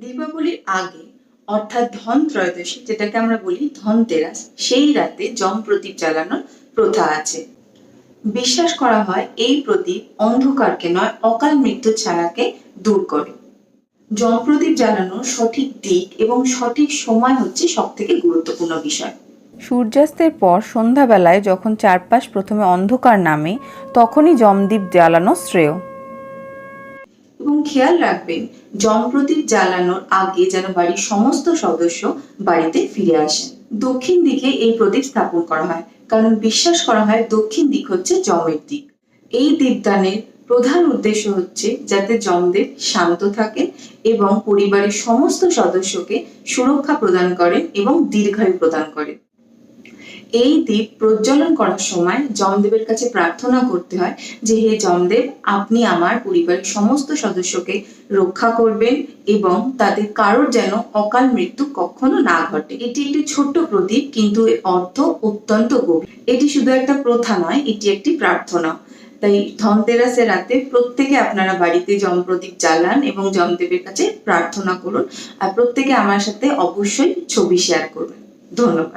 দীপাবলির আগে, অর্থাৎ ধন ত্রয়োদশী, যেটাকে আমরা বলি ধনতেরাস, সেই রাতে জম প্রদীপ জ্বালানোর প্রথা আছে। বিশ্বাস করা হয় এই প্রদীপ অন্ধকারকে নয়, অকাল মৃত্যুর ছায়াকে দূর করে। জম প্রদীপ জ্বালানোর সঠিক দিক এবং সঠিক সময় হচ্ছে সব থেকে গুরুত্বপূর্ণ বিষয়। সূর্যাস্তের পর সন্ধ্যাবেলায় যখন চারপাশ প্রথমে অন্ধকার নামে, তখনই জমদীপ জ্বালানো শ্রেয়। এবং খেয়াল রাখবেন জম প্রদীপ জ্বালানোর আগে যেন বাড়ির সমস্ত সদস্য বাড়িতে ফিরে আসেন। দক্ষিণ দিকে এই প্রদীপ স্থাপন করা হয়, কারণ বিশ্বাস করা হয় দক্ষিণ দিক হচ্ছে জমের দিক। এই দীপদানের প্রধান উদ্দেশ্য হচ্ছে যাতে জমদেব শান্ত থাকে এবং পরিবারের সমস্ত সদস্যকে সুরক্ষা প্রদান করেন এবং দীর্ঘায়ু প্রদান করেন। এই দ্বীপ প্রজ্বলন করার সময় জমদেবের কাছে প্রার্থনা করতে হয় যে, হে জমদেব, আপনি আমার পরিবারের সমস্ত সদস্যকে রক্ষা করবেন এবং তাদের কারোর যেন অকাল মৃত্যু কখনো না ঘটে। এটি একটি ছোট্ট প্রদীপ, কিন্তু এর অর্থ অত্যন্ত গভীর। এটি শুধু একটা প্রথা নয়, এটি একটি প্রার্থনা। তাই ধনতেরাসের রাতে প্রত্যেকে আপনারা বাড়িতে জম প্রদীপ জ্বালান এবং জমদেবের কাছে প্রার্থনা করুন। আর প্রত্যেকে আমার সাথে অবশ্যই ছবি শেয়ার করবেন ধন্যবাদ।